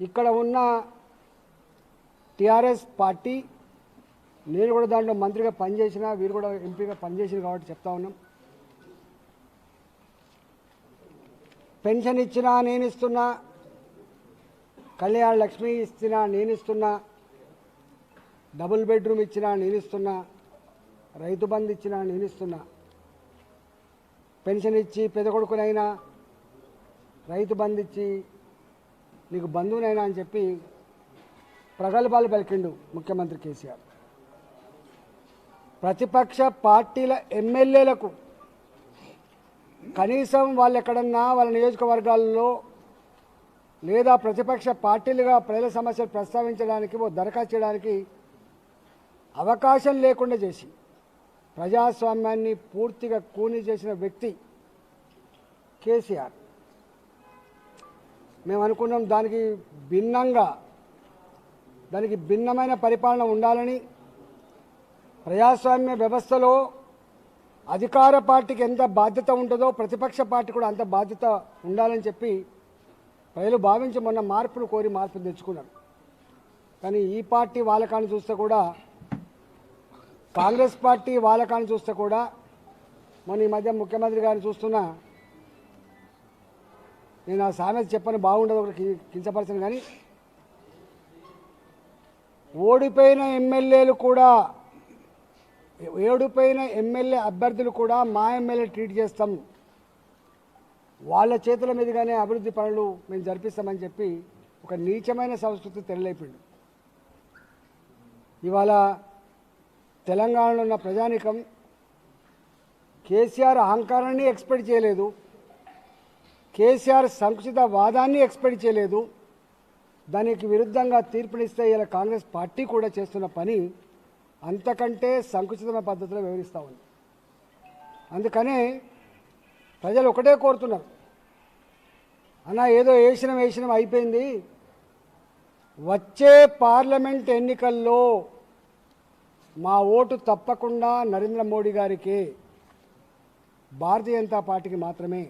ఇక్కడ ఉన్న TRS party నేను కూడా దాంట్లో మంత్రిగా పనిచేసిన వీరు కూడా ఎంపీగా పనిచేసిన కాబట్టి చెప్తా ఉన్నాం. పెన్షన్ ఇచ్చినా నేను ఇస్తున్నా కళ్యాణ లక్ష్మి ఇచ్చినా నేను ఇస్తున్నా డబుల్ బెడ్రూమ్ ఇచ్చినా నేను ఇస్తున్నా రైతు బంధు ఇచ్చినా నేను ఇస్తున్నా. పెన్షన్ ఇచ్చి పెద్ద కొడుకునైనా రైతు బంధు ఇచ్చి నీకు బంధువునైనా అని చెప్పి ప్రగల్భాలు పలికిండు ముఖ్యమంత్రి కేసీఆర్. ప్రతిపక్ష పార్టీల ఎమ్మెల్యేలకు కనీసం వాళ్ళు ఎక్కడన్నా వాళ్ళ నియోజకవర్గాల్లో లేదా ప్రతిపక్ష పార్టీలుగా ప్రజల సమస్యలు ప్రస్తావించడానికి ఓ దరఖాస్తు చేయడానికి అవకాశం లేకుండా చేసి ప్రజాస్వామ్యాన్ని పూర్తిగా కూని చేసిన వ్యక్తి కేసీఆర్. మేము అనుకున్నాం దానికి భిన్నంగా దానికి భిన్నమైన పరిపాలన ఉండాలని ప్రజాస్వామ్య వ్యవస్థలో అధికార పార్టీకి ఎంత బాధ్యత ఉంటుందో ప్రతిపక్ష పార్టీ కూడా అంత బాధ్యత ఉండాలని చెప్పి ప్రజలు భావించి మొన్న మార్పులు కోరి మార్పులు తెచ్చుకున్నారు. కానీ ఈ పార్టీ వాళ్ళకాన్ని చూస్తే కూడా కాంగ్రెస్ పార్టీ వాళ్ళకాన్ని చూస్తే కూడా మొన్న ఈ మధ్య ముఖ్యమంత్రి గారిని చూస్తున్నా నేను ఆ సామెత చెప్పని బాగుండదు ఒకటి కించపరచను కానీ. ఓడిపోయిన ఎమ్మెల్యేలు కూడా ఏడుపోయిన ఎమ్మెల్యే అభ్యర్థులు కూడా మా ఎమ్మెల్యే ట్రీట్ చేస్తాం. వాళ్ళ చేతుల మీదుగానే అభివృద్ధి పనులు మేము జరిపిస్తామని చెప్పి ఒక నీచమైన సంస్కృతి తెరలేపిండు. ఇవాళ తెలంగాణలో ఉన్న ప్రజానికం కేసీఆర్ అహంకారాన్ని ఎక్స్పెక్ట్ చేయలేదు. కేసీఆర్ సంకుచిత వాదాన్ని ఎక్స్పెక్ట్ చేయలేదు. దానికి విరుద్ధంగా తీర్పునిస్తే ఇలా కాంగ్రెస్ పార్టీ కూడా చేస్తున్న పని అంతకంటే సంకుచితమైన పద్ధతిలో వివరిస్తూ ఉంది. అందుకనే ప్రజలు ఒకటే కోరుతున్నారు. అన్న ఏదో వేసినం వేసినం అయిపోయింది. వచ్చే పార్లమెంట్ ఎన్నికల్లో మా ఓటు తప్పకుండా నరేంద్ర మోడీ గారికి భారతీయ జనతా పార్టీకి మాత్రమే.